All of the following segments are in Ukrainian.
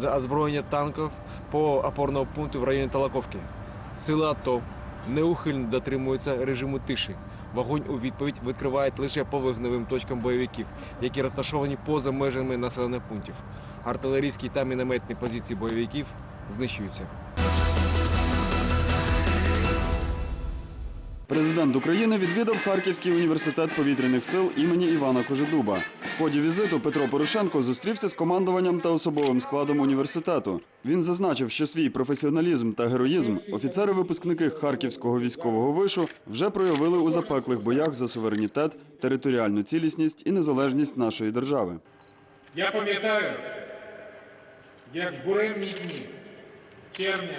за озброєння танків по опорному пункту в районі Талаковки. Сили АТО неухильно дотримуються режиму тиші. Вогонь у відповідь відкривають лише по вогневим точкам бойовиків, які розташовані поза межами населених пунктів. Артилерійські та мінометні позиції бойовиків знищуються. Президент України відвідав Харківський університет повітряних сил імені Івана Кожедуба. В ході візиту Петро Порошенко зустрівся з командуванням та особовим складом університету. Він зазначив, що свій професіоналізм та героїзм офіцери-випускники Харківського військового вишу вже проявили у запеклих боях за суверенітет, територіальну цілісність і незалежність нашої держави. Я пам'ятаю, як в буремні дні червня,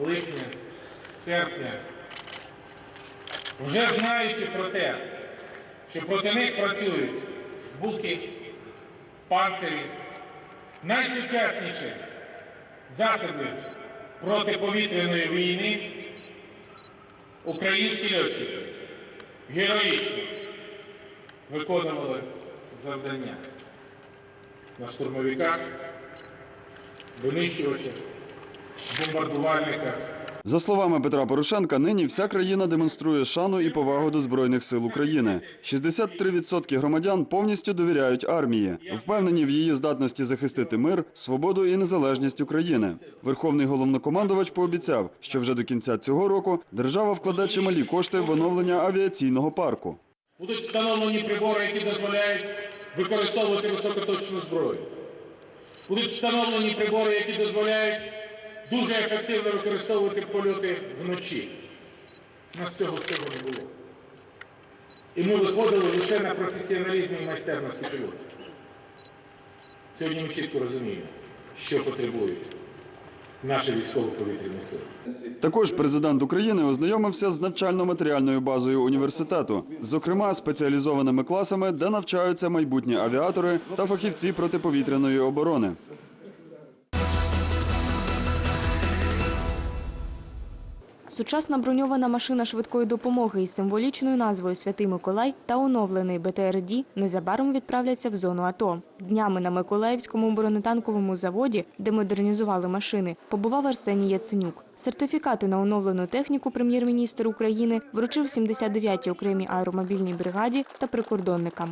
липня, серпня, вже знаючи про те, що проти них працюють буки, панцирі, найсучасніші засоби протиповітряної війни, українські льотчики героїчно виконували завдання на штурмовиках, винищувачах, бомбардувальниках. За словами Петра Порошенка, нині вся країна демонструє шану і повагу до Збройних сил України. 63% громадян повністю довіряють армії, впевнені в її здатності захистити мир, свободу і незалежність України. Верховний головнокомандувач пообіцяв, що вже до кінця цього року держава вкладе чималі кошти в оновлення авіаційного парку. Будуть встановлені прибори, які дозволяють використовувати високоточну зброю. Будуть встановлені прибори, які дозволяють дуже ефективно використовувати польоти вночі. У нас цього всього не було. І ми виходили лише на професіоналізмі і майстерності пілотів. Сьогодні ми чітко розуміємо, що потребують наші військово-повітряні сили. Також президент України ознайомився з навчально-матеріальною базою університету, зокрема спеціалізованими класами, де навчаються майбутні авіатори та фахівці протиповітряної оборони. Сучасна броньована машина швидкої допомоги із символічною назвою Святий Миколай та оновлений БТРД незабаром відправляться в зону АТО. Днями на Миколаївському бронетанковому заводі, де модернізували машини, побував Арсеній Яценюк. Сертифікати на оновлену техніку прем'єр-міністр України вручив 79-й окремій аеромобільній бригаді та прикордонникам.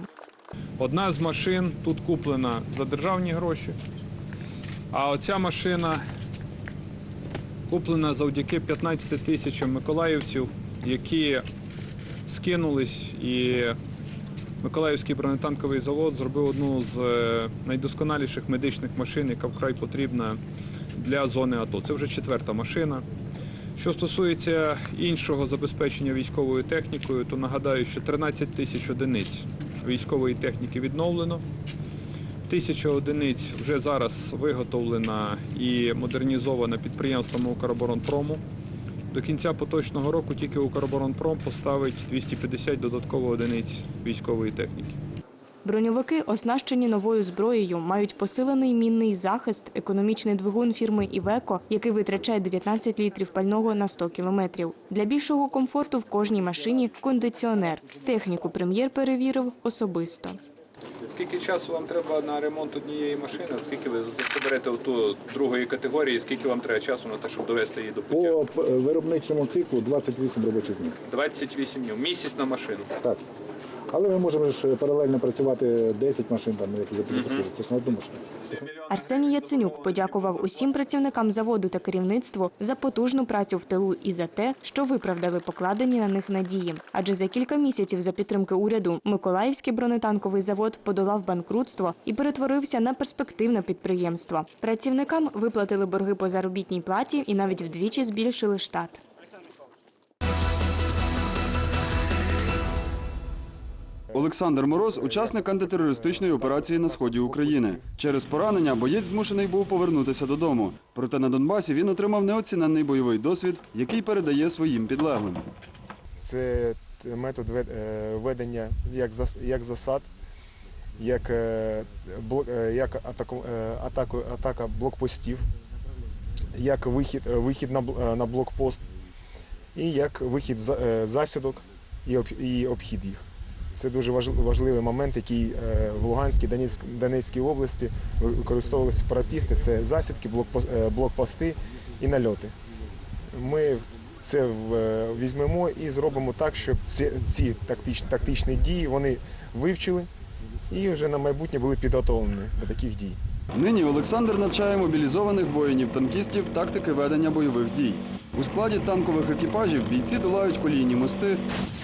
Одна з машин тут куплена за державні гроші, а оця машина куплена завдяки 15 тисячам миколаївців, які скинулись, і Миколаївський бронетанковий завод зробив одну з е, найдосконаліших медичних машин, яка вкрай потрібна для зони АТО. Це вже четверта машина. Що стосується іншого забезпечення військовою технікою, то нагадаю, що 13 тисяч одиниць військової техніки відновлено. Тисяча одиниць вже зараз виготовлена і модернізована підприємством Укроборонпрому. До кінця поточного року тільки Укроборонпром поставить 250 додатково одиниць військової техніки. Броньовики, оснащені новою зброєю, мають посилений мінний захист, економічний двигун фірми «Івеко», який витрачає 19 літрів пального на 100 кілометрів. Для більшого комфорту в кожній машині кондиціонер. Техніку прем'єр перевірив особисто. Скільки часу вам треба на ремонт однієї машини? Скільки ви заберете ту другої категорії? Скільки вам треба часу на те, щоб довести її до По виробничому циклу 28 робочих днів. 28 днів. Місяць на машину. Так. Але ми можемо ж паралельно працювати 10 машин, там, як вже mm Це ж на одну машину. Арсеній Яценюк подякував усім працівникам заводу та керівництву за потужну працю в тилу і за те, що виправдали покладені на них надії. Адже за кілька місяців за підтримки уряду Миколаївський бронетанковий завод подолав банкрутство і перетворився на перспективне підприємство. Працівникам виплатили борги по заробітній платі і навіть вдвічі збільшили штат. Олександр Мороз учасник антитерористичної операції на сході України. Через поранення боєць змушений був повернутися додому. Проте на Донбасі він отримав неоціненний бойовий досвід, який передає своїм підлеглим. Це метод е, ведення як зас- як засад, як, е, е, як атаку, атака блокпостів, як вихід, вихід на, бл- на блокпост, і як вихід за- засідок і обхід їх. Це дуже важливий момент, який е, в Луганській Донецькій області використовували паратісти. Це засідки, е, блокпости і нальоти. Ми це візьмемо і зробимо так, щоб ці тактичні, тактичні дії вони вивчили і вже на майбутнє були підготовлені до таких дій. Нині Олександр навчає мобілізованих воїнів-танкістів тактики ведення бойових дій. У складі танкових екіпажів бійці долають колійні мости,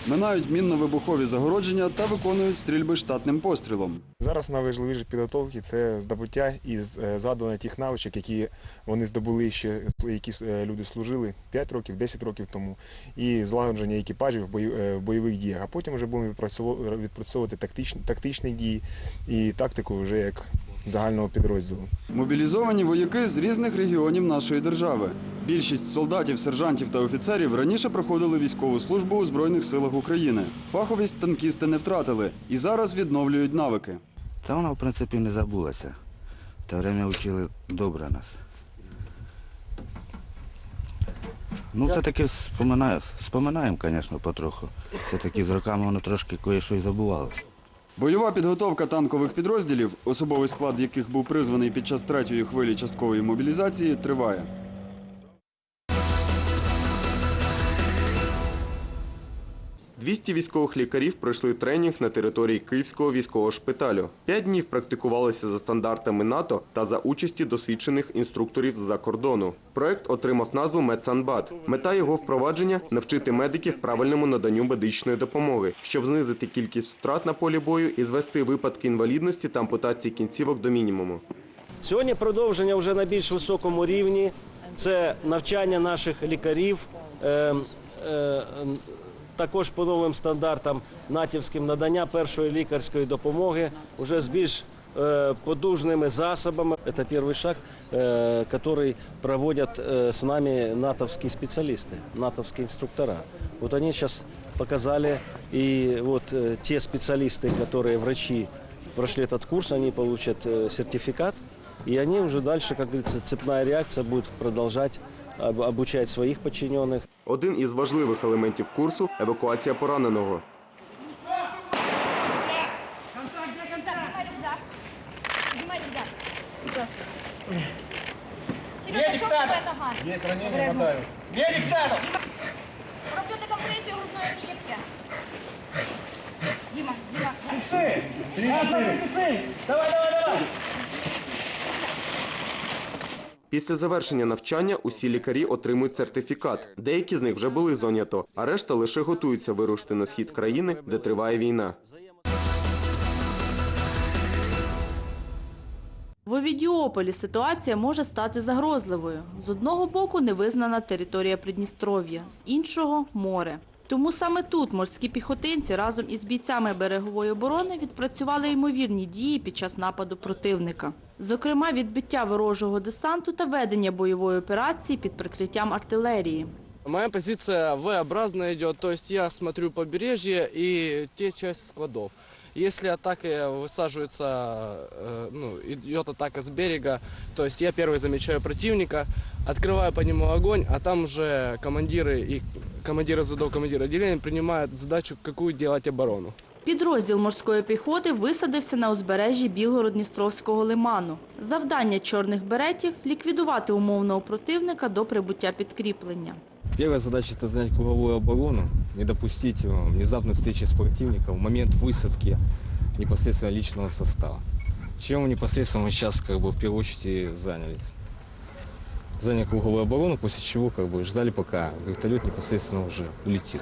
минають мінно-вибухові загородження та виконують стрільби штатним пострілом. Зараз найважливіше підготовки це здобуття і е, тих навичок, які вони здобули ще, які е, люди служили 5 років, 10 років тому, і злагодження екіпажів е, в бойових діях. А потім вже будемо відпрацьовувати тактичні, тактичні дії і тактику вже як загального підрозділу. Мобілізовані вояки з різних регіонів нашої держави. Більшість солдатів, сержантів та офіцерів раніше проходили військову службу у Збройних силах України. Фаховість танкісти не втратили і зараз відновлюють навики. Та вона, в принципі, не забулася. В те время вчили добре нас. Ну, все-таки споминаємо, звісно, потроху. Все-таки з роками воно трошки кое-що й забувалося. Бойова підготовка танкових підрозділів, особовий склад яких був призваний під час третьої хвилі часткової мобілізації, триває. Двісті військових лікарів пройшли тренінг на території Київського військового шпиталю. П'ять днів практикувалися за стандартами НАТО та за участі досвідчених інструкторів з-за кордону. Проект отримав назву Медсанбат. Мета його впровадження навчити медиків правильному наданню медичної допомоги, щоб знизити кількість втрат на полі бою і звести випадки інвалідності та ампутації кінцівок до мінімуму. Сьогодні продовження вже на більш високому рівні. Це навчання наших лікарів. е, е, також по новим стандартам натівським надання першої лікарської допомоги вже з більш е, подужними засобами. Це перший шаг, е, який проводять е, з нами натовські спеціалісти, натовські інструктора. Вот они сейчас показали, и вот э, те специалисты, которые врачи прошли этот курс, они получат э, сертификат, и они уже дальше, как говорится, цепная реакция будет продолжать об- обучать своих подчиненных. Один із важливих елементів курсу евакуація пораненого. Сережа, что твоя нога? Есть ранение, мотаю. Медик стану! Роблю декомпрессию грудной клетки. Дима, Дима. Після завершення навчання усі лікарі отримують сертифікат. Деякі з них вже були в зоні АТО, а решта лише готуються вирушити на схід країни, де триває війна. В Овідіополі ситуація може стати загрозливою. З одного боку невизнана територія Придністров'я, з іншого море. Тому саме тут морські піхотинці разом із бійцями берегової оборони відпрацювали ймовірні дії під час нападу противника. Зокрема, відбиття ворожого десанту та ведення бойової операції під прикриттям артилерії. Моя позиция V-образная идет, то есть я смотрю побережье и те часть складов. Если атака высаживается, э, ну, идет атака с берега, то есть я первый замечаю противника, открываю по нему огонь, а там уже командиры и командиры взводов, командиры отделения принимают задачу, какую делать оборону. Підрозділ морської піхоти висадився на узбережжі Білгород-Дністровського лиману. Завдання чорних беретів – ліквідувати умовного противника до прибуття підкріплення. Первая задача – это занять круговую оборону, не допустить э, внезапной встречи с противником в момент высадки непосредственно личного состава. Чем непосредственно мы сейчас как бы в первую очередь и Заняли круговую оборону, после чего как бы ждали, пока вертолет непосредственно уже улетит.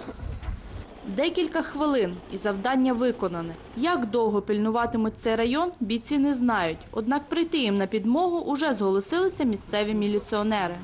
Декілька хвилин і завдання виконане. Як довго пильнуватимуть цей район, бійці не знають. Однак прийти їм на підмогу уже зголосилися місцеві міліціонери.